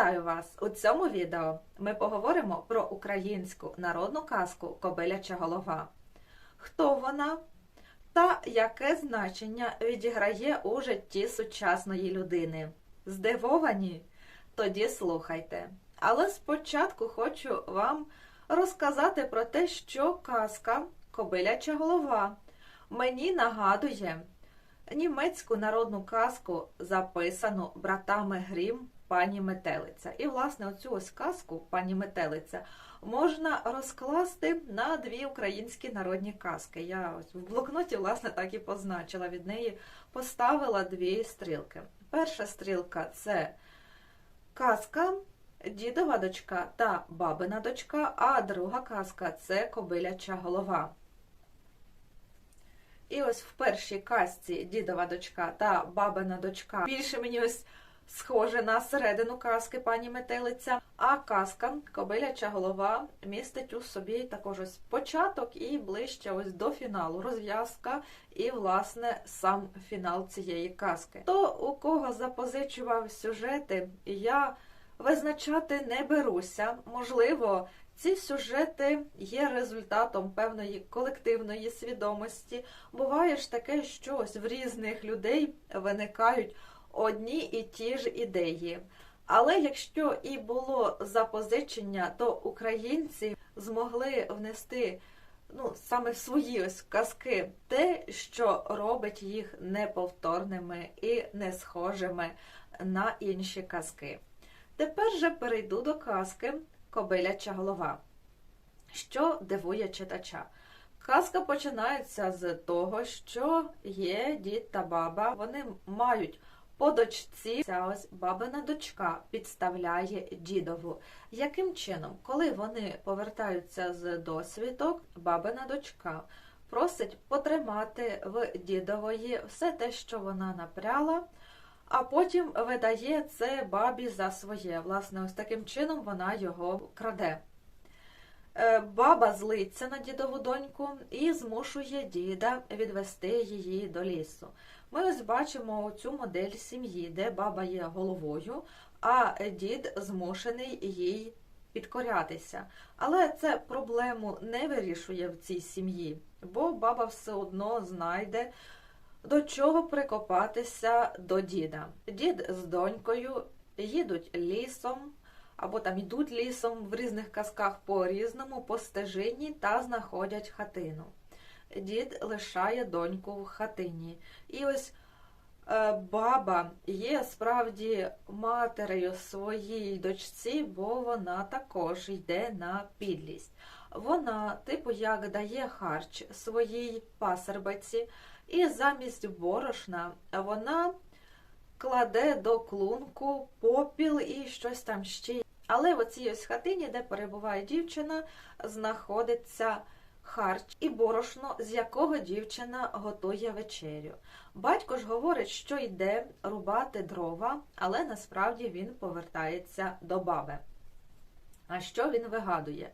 Вітаю вас! У цьому відео ми поговоримо про українську народну казку Кобиляча голова. Хто вона та яке значення відіграє у житті сучасної людини? Здивовані? Тоді слухайте. Але спочатку хочу вам розказати про те, що казка Кобиляча голова мені нагадує німецьку народну казку, записану братами Грім пані Метелиця. І, власне, оцю ось казку пані Метелиця можна розкласти на дві українські народні казки. Я ось в блокноті, власне, так і позначила. Від неї поставила дві стрілки. Перша стрілка це казка. Дідова дочка та бабина дочка, а друга казка це кобиляча голова. І ось в першій казці дідова дочка та бабина дочка більше мені ось схоже на середину казки пані Метелиця. А казка Кобиляча голова містить у собі також ось початок і ближче ось до фіналу. Розв'язка і, власне, сам фінал цієї казки. То у кого запозичував сюжети, я визначати не беруся. Можливо, ці сюжети є результатом певної колективної свідомості. Буває ж таке, що ось в різних людей виникають одні і ті ж ідеї. Але якщо і було запозичення, то українці змогли внести ну, саме свої ось казки те, що робить їх неповторними і не схожими на інші казки. Тепер же перейду до казки Кобиляча голова, що дивує читача. Казка починається з того, що є дід та баба, вони мають по дочці ця ось бабина дочка підставляє дідову. Яким чином, коли вони повертаються з досвідок, бабина дочка просить потримати в дідової все те, що вона напряла, а потім видає це бабі за своє. Власне, ось таким чином вона його краде. Е, баба злиться на дідову доньку і змушує діда відвести її до лісу. Ми ось бачимо цю модель сім'ї, де баба є головою, а дід змушений їй підкорятися. Але це проблему не вирішує в цій сім'ї, бо баба все одно знайде, до чого прикопатися до діда. Дід з донькою їдуть лісом. Або там йдуть лісом в різних казках по різному, по стежині та знаходять хатину дід лишає доньку в хатині. І ось е, баба є справді матерею своїй дочці, бо вона також йде на підлість. Вона, типу, як дає харч своїй пасербиці, і замість борошна вона кладе до клунку попіл і щось там ще. Але в оцій ось хатині, де перебуває дівчина, знаходиться харч і борошно, з якого дівчина готує вечерю. Батько ж говорить, що йде рубати дрова, але насправді він повертається до баби. А що він вигадує?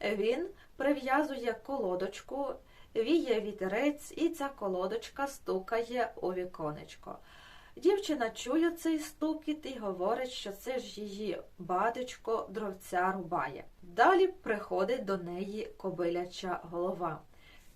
Він прив'язує колодочку, віє вітерець, і ця колодочка стукає у віконечко. Дівчина чує цей стукіт і говорить, що це ж її батечко дровця рубає. Далі приходить до неї кобиляча голова.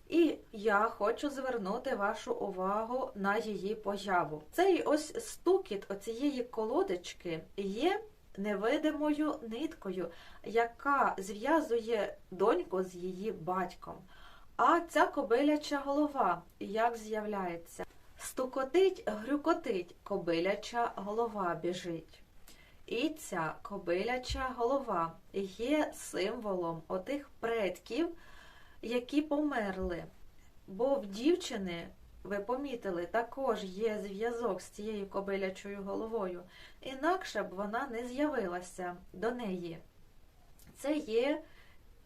І я хочу звернути вашу увагу на її появу. Цей ось стукіт оцієї колодочки є невидимою ниткою, яка зв'язує доньку з її батьком. А ця кобиляча голова як з'являється? Стукотить, грюкотить, кобиляча голова біжить. І ця кобиляча голова є символом отих предків, які померли. Бо в дівчини, ви помітили, також є зв'язок з цією кобилячою головою. Інакше б вона не з'явилася до неї. Це є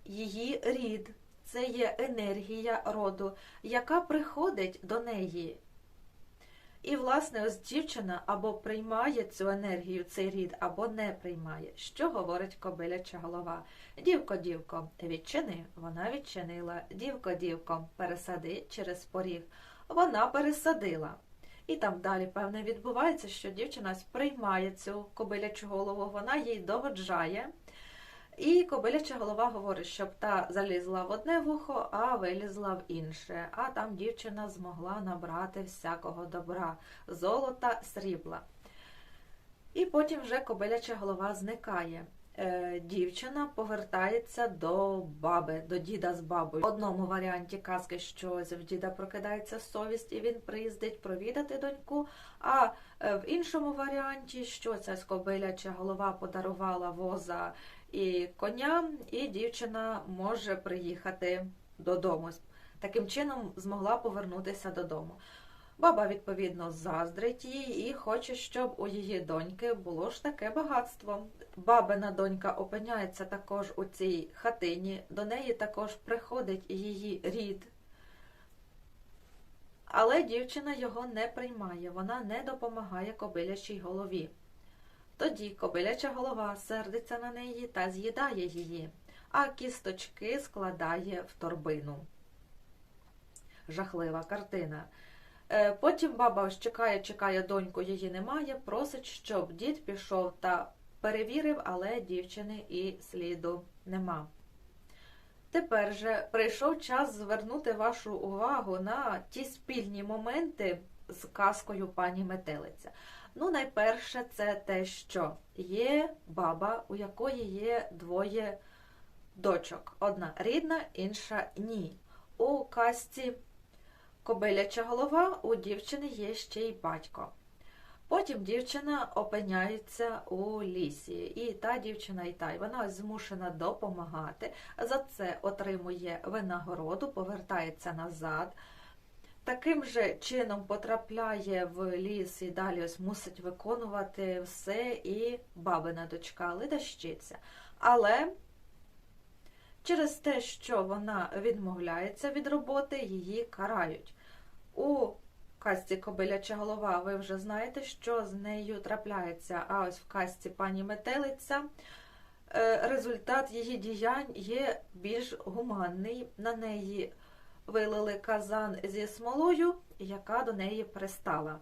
її рід, це є енергія роду, яка приходить до неї. І, власне, ось дівчина або приймає цю енергію, цей рід, або не приймає. Що говорить кобиляча голова? Дівко, дівко, відчини, вона відчинила. Дівко, дівко, пересади через поріг. Вона пересадила. І там далі, певне, відбувається, що дівчина сприймає цю кобилячу голову, вона їй догоджає. І кобиляча голова говорить, щоб та залізла в одне вухо, а вилізла в інше. А там дівчина змогла набрати всякого добра, золота, срібла. І потім вже кобиляча голова зникає. Е, Дівчина повертається до баби, до діда з бабою. В одному варіанті казки, що в діда прокидається совість, і він приїздить провідати доньку. А е, в іншому варіанті, що ця кобиляча голова подарувала воза і коня, і дівчина може приїхати додому. Таким чином змогла повернутися додому. Баба, відповідно, заздрить їй і хоче, щоб у її доньки було ж таке багатство. Бабина донька опиняється також у цій хатині, до неї також приходить її рід. Але дівчина його не приймає, вона не допомагає кобилячій голові. Тоді кобиляча голова сердиться на неї та з'їдає її, а кісточки складає в торбину. Жахлива картина. Е, Потім баба чекає, чекає, доньку її немає, просить, щоб дід пішов та перевірив, але дівчини і сліду нема. Тепер же прийшов час звернути вашу увагу на ті спільні моменти з казкою пані Метелиця. Ну, найперше, це те, що є баба, у якої є двоє дочок. Одна рідна, інша ні. У казці Кобиляча голова у дівчини є ще й батько. Потім дівчина опиняється у лісі, і та дівчина, і та, і вона змушена допомагати. За це отримує винагороду, повертається назад. Таким же чином потрапляє в ліс і далі ось мусить виконувати все і бабина дочка ледащиця. Але через те, що вона відмовляється від роботи, її карають. У казці Кобиляча голова ви вже знаєте, що з нею трапляється. А ось в казці пані Метелиця е, результат її діянь є більш гуманний. На неї вилили казан зі смолою, яка до неї пристала.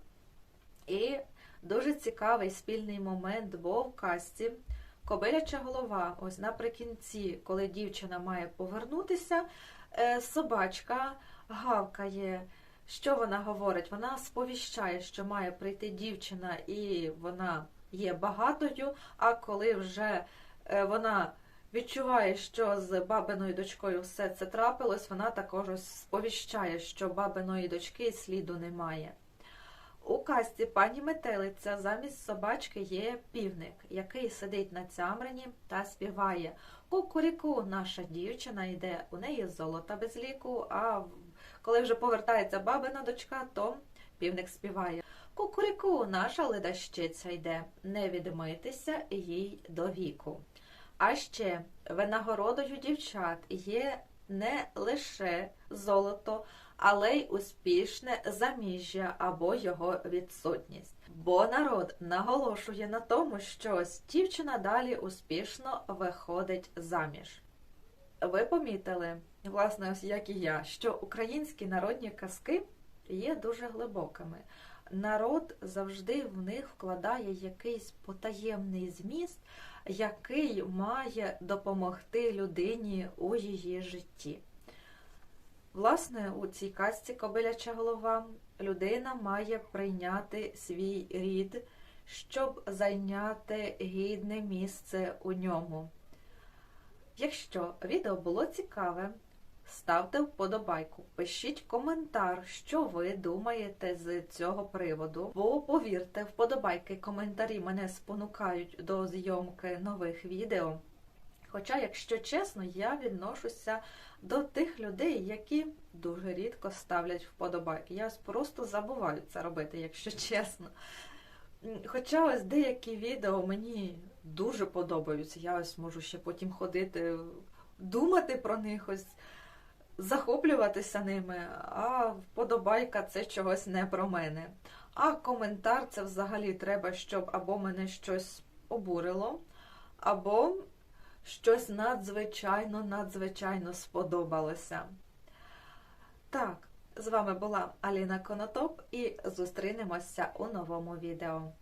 І дуже цікавий спільний момент, бо в казці Кобиляча голова, ось наприкінці, коли дівчина має повернутися, е, собачка гавкає. Що вона говорить? Вона сповіщає, що має прийти дівчина, і вона є багатою. А коли вже е, вона відчуває, що з бабиною дочкою все це трапилось, вона також сповіщає, що бабиної дочки сліду немає. У казці пані Метелиця замість собачки є півник, який сидить на цямрині та співає Кукуріку, наша дівчина йде, у неї золота без ліку, а коли вже повертається бабина дочка, то півник співає Кукуріку, наша ледащиця йде, не відмитися їй до віку. А ще винагородою дівчат є не лише золото, але й успішне заміжжя або його відсутність. Бо народ наголошує на тому, що дівчина далі успішно виходить заміж. Ви помітили, власне, ось як і я, що українські народні казки є дуже глибокими. Народ завжди в них вкладає якийсь потаємний зміст, який має допомогти людині у її житті. Власне, у цій казці Кобиляча голова людина має прийняти свій рід, щоб зайняти гідне місце у ньому. Якщо відео було цікаве, ставте вподобайку, пишіть коментар, що ви думаєте з цього приводу. Бо повірте, вподобайки коментарі мене спонукають до зйомки нових відео. Хоча, якщо чесно, я відношуся до тих людей, які дуже рідко ставлять вподобайки. Я просто забуваю це робити, якщо чесно. Хоча ось деякі відео мені дуже подобаються. Я ось можу ще потім ходити, думати про них, ось захоплюватися ними, а вподобайка це чогось не про мене. А коментар це взагалі треба, щоб або мене щось обурило, або щось надзвичайно, надзвичайно сподобалося. Так, З вами була Аліна Конотоп і зустрінемося у новому відео.